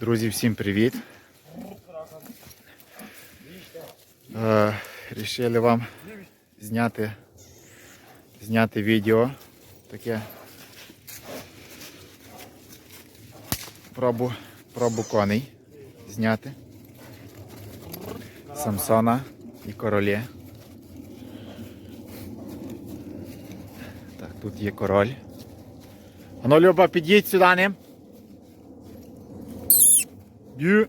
Друзі, всім привіт. Е, Рішили вам зняти, зняти відео таке пробу, пробу коней зняти. Самсона і королі. Так, тут є король. Ану, Люба, під'їдь сюди ним. Б'ю.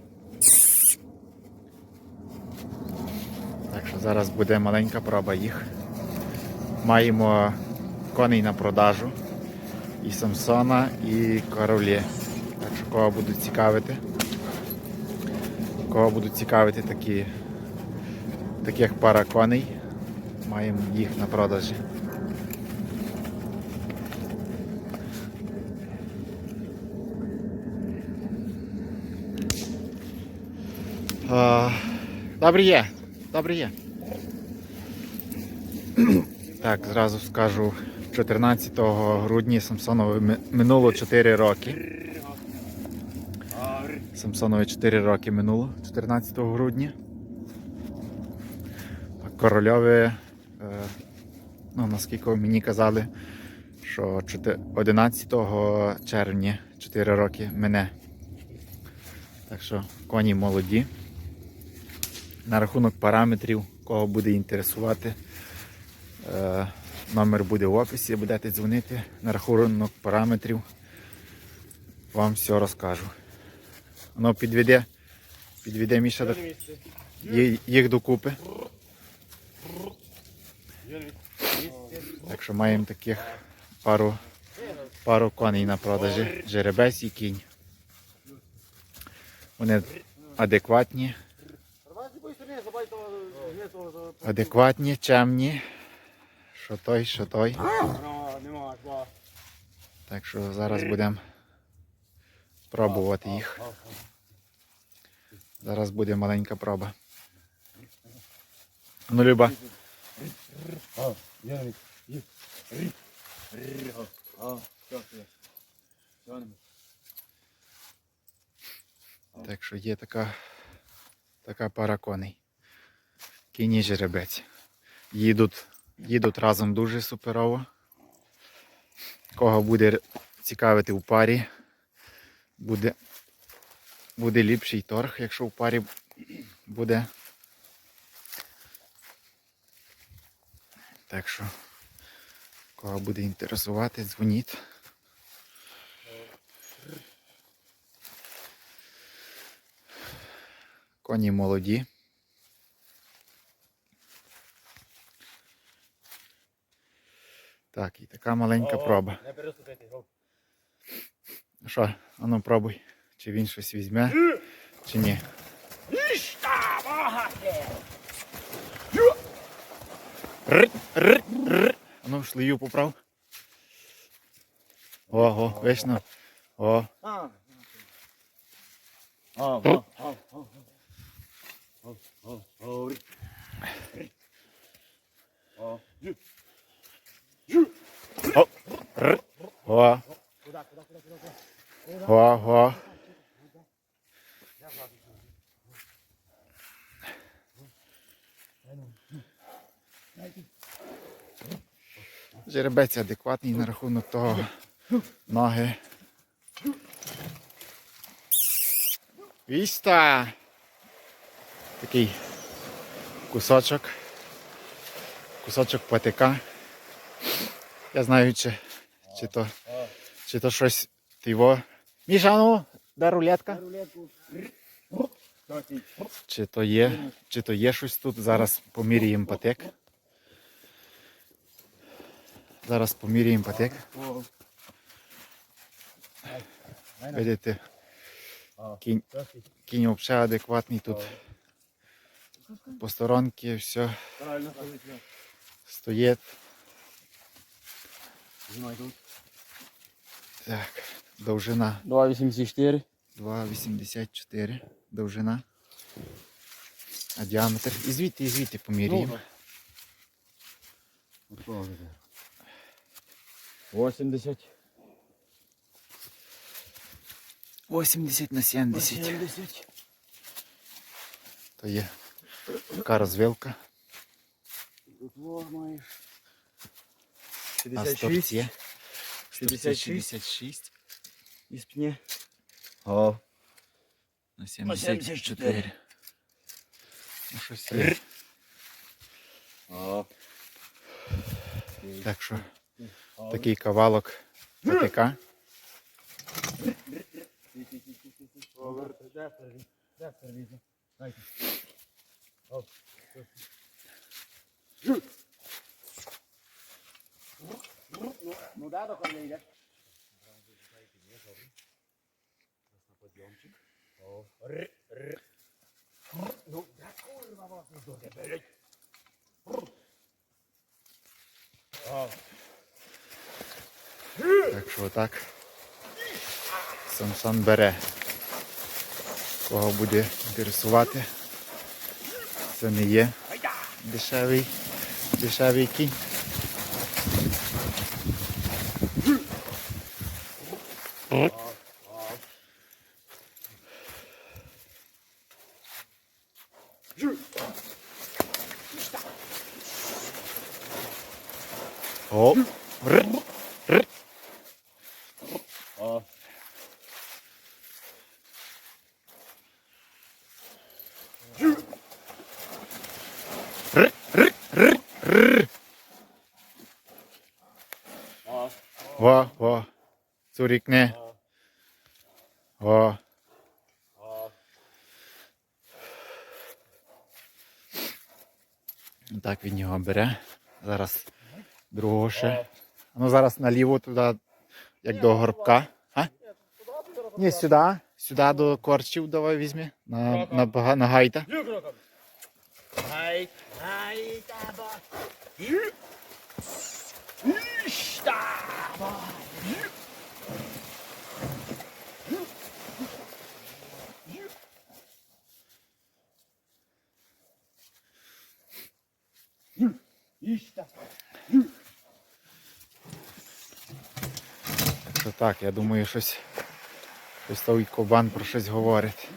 Так що зараз буде маленька проба їх. Маємо коней на продажу. І Самсона, і королі. Так що кого будуть цікавити. Кого будуть цікавити такі, таких пара коней. Маємо їх на продажі. Добре є. Добре є. Так, зразу скажу, 14 грудня Самсонові минуло 4 роки. Самсонові 4 роки минуло, 14 грудня. Корольові, е, ну наскільки мені казали, що 11 червня 4 роки мене. Так що коні молоді. На рахунок параметрів, кого буде інтересувати, е, номер буде в описі, будете дзвонити. На рахунок параметрів вам все розкажу. Воно підведе, підведе Міша їх докупи. Так що маємо таких пару, пару коней на продажі. Жеребець і кінь. Вони адекватні. Адекватні, чемні. Що той, що той. Так що зараз будемо пробувати їх. Зараз буде маленька проба. Ну, Люба, так що є така, така пара коней. Кінь і жеребець. Їдуть, їдуть разом дуже суперово. Кого буде цікавити в парі, буде, буде ліпший торг, якщо в парі буде. Так що, кого буде інтересувати, дзвоніть. Коні молоді. Так, і така маленька проба. Не переступити. Ну Що, ану пробуй, чи він щось візьме, чи ні. Ану, шлею поправ. Ого, вечно. О, А. А, а, а, а. А, а, а. А. р, о, о, о. Жеребець адекватний на рахунок того ноги. Віста. Такий кусочок. Кусочок патика. Я знаю, чи, чи, то, чи то щось його. Міша, ну, де рулетка? Чи то є, чи то є щось тут. Зараз поміряємо патик. Зараз поміряємо патик. о. Видите, кінь, кінь взагалі адекватний тут. По сторонки все стоїть. Знімай тут. Так, довжина. 2,84. 2,84. Довжина. А діаметр. І звідти, і звідти поміряємо. 80. 80 на 70. 80. То є така розвилка. Тут маєш. А. 166. 166. І спні. О. На 74. Ну, щось є. О. Так що, такий кавалок ПТК. Дайте. О. Ну, не йде. О, р, р. Ну, да курва вас не доде, беріть. О. Так що отак. Самсон бере. Кого буде інтересувати. Це не є дешевий, дешевий кінь. О, р, р. О. О. Во, во. Цурікне. Во. Він його бере. Зараз другого ще. Ну зараз наліво туди, як до горбка. А? Ні, сюди. Сюди до корчів давай візьми. На, на, бага- на гайта. Гай, Що так, я думаю, щось, щось той кобан про щось говорить.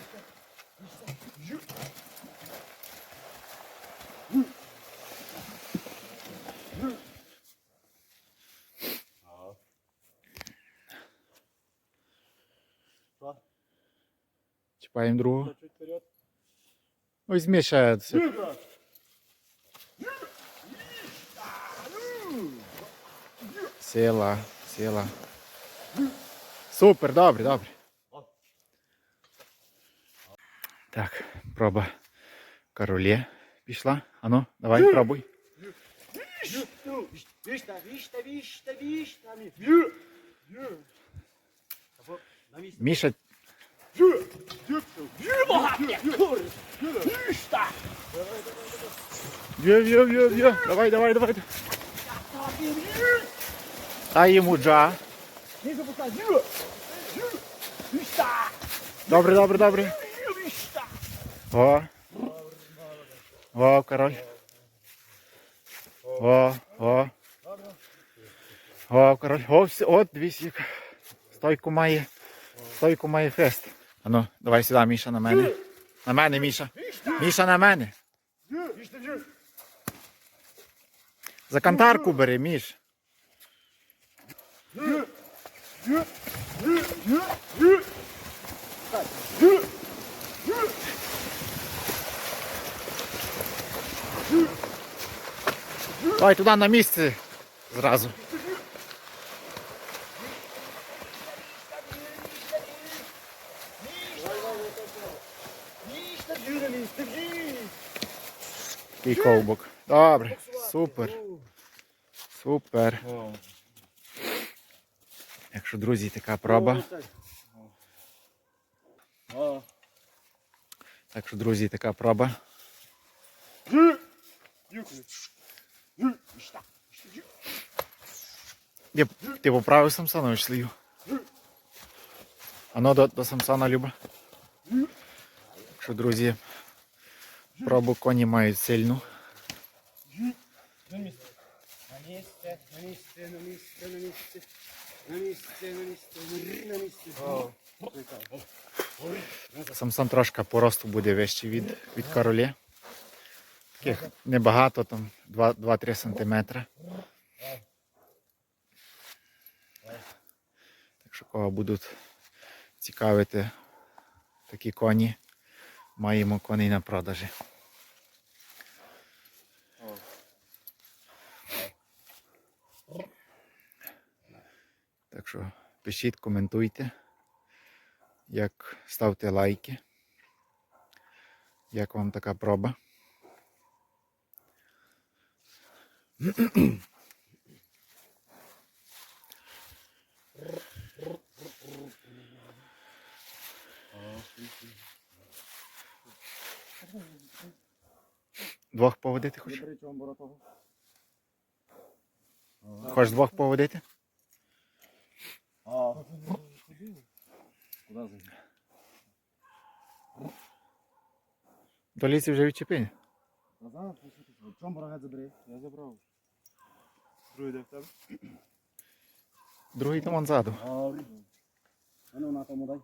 Чіпаємо другого. Вперед. Ось змішає. Сила, сила. Супер, добре, добре. Так, проба королє пішла. Ану, давай, пробуй. Вішта, вішта, вішта, вішта. Ю. Ю. Або на місці. Міша, Ю. Ю. Ю, багато. Вішта. Є, є, є, є. Давай, давай, давай. Дай йому джа. Добре, добре, добре. О. О, король. О, о. О, король. О, все, от, дивись, стойку має. Стойку має фест. Ану, давай сюди, Міша, на мене. На мене, Міша. Міша, на мене. За кантарку бери, Міш. Давай туди на місце зразу. Такий ковбок. Добре, супер. Супер. О. Якщо, друзі, така проба. Так що, друзі, така проба. Я, ти поправив Самсонович слів. Ано до, до Самсона Люба. Якщо, друзі, пробу коні мають сильну. На місце. На місце, на місце, на місце, на місце. На місце, на місце. Самсон трошки по росту буде вищий від, від королі. Таких небагато, там 2-3 см. Так що кого будуть цікавити такі коні, маємо коней на продажі. Так що пишіть, коментуйте, як ставте лайки. Як вам така проба? Двох поводити хочеш? Хочеш двох поводити? А. Куди зайти? До лісі вже відчепи. Назад. Чому борогець забери? Я забрав. Другий де в тебе? Другий там вон ззаду. А ну на тому дай.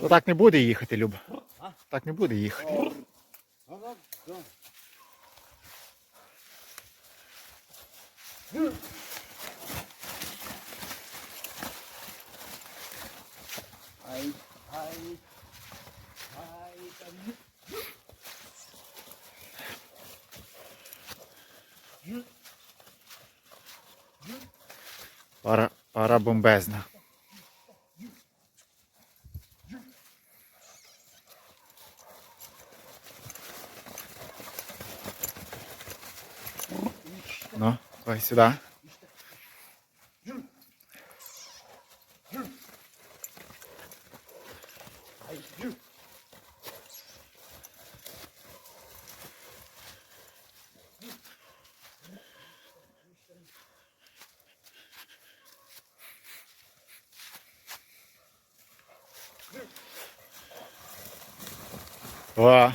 То так не буде їхати, Люба. Так не буде їхати. Назад, да. Ай, ай, ай, там. Пара, пара бомбезна. Ну, давай сюди. Ай, ю. О,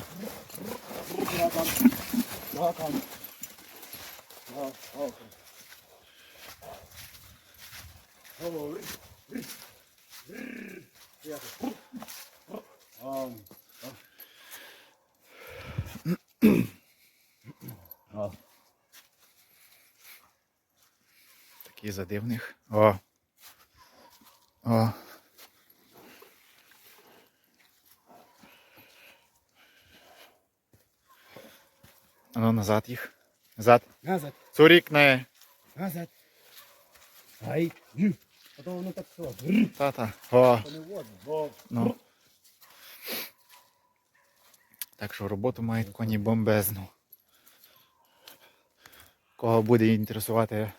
такий задивних. О. О. Ну назад їх. Назад. Назад, Цурік не. назад. Ай. А то воно так що. Та-та. О. Ну. Так що роботу мають коні бомбезну. Кого буде інтересувати,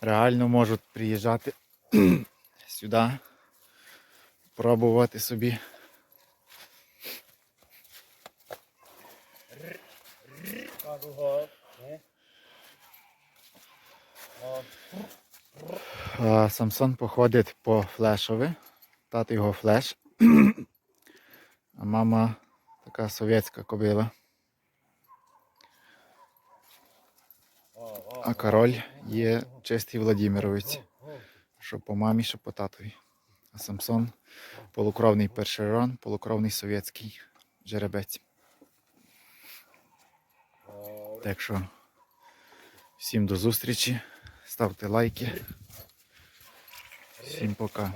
реально можуть приїжджати сюди, пробувати собі. кажу Самсон походить по флешові. Тато його флеш. А мама така совєтська кобила. А король є чистий Владимировець. Що по мамі, що по татові. А Самсон полукровний першерон, полукровний совєтський жеребець. Так що всім до зустрічі. Ставте лайки. Всім пока.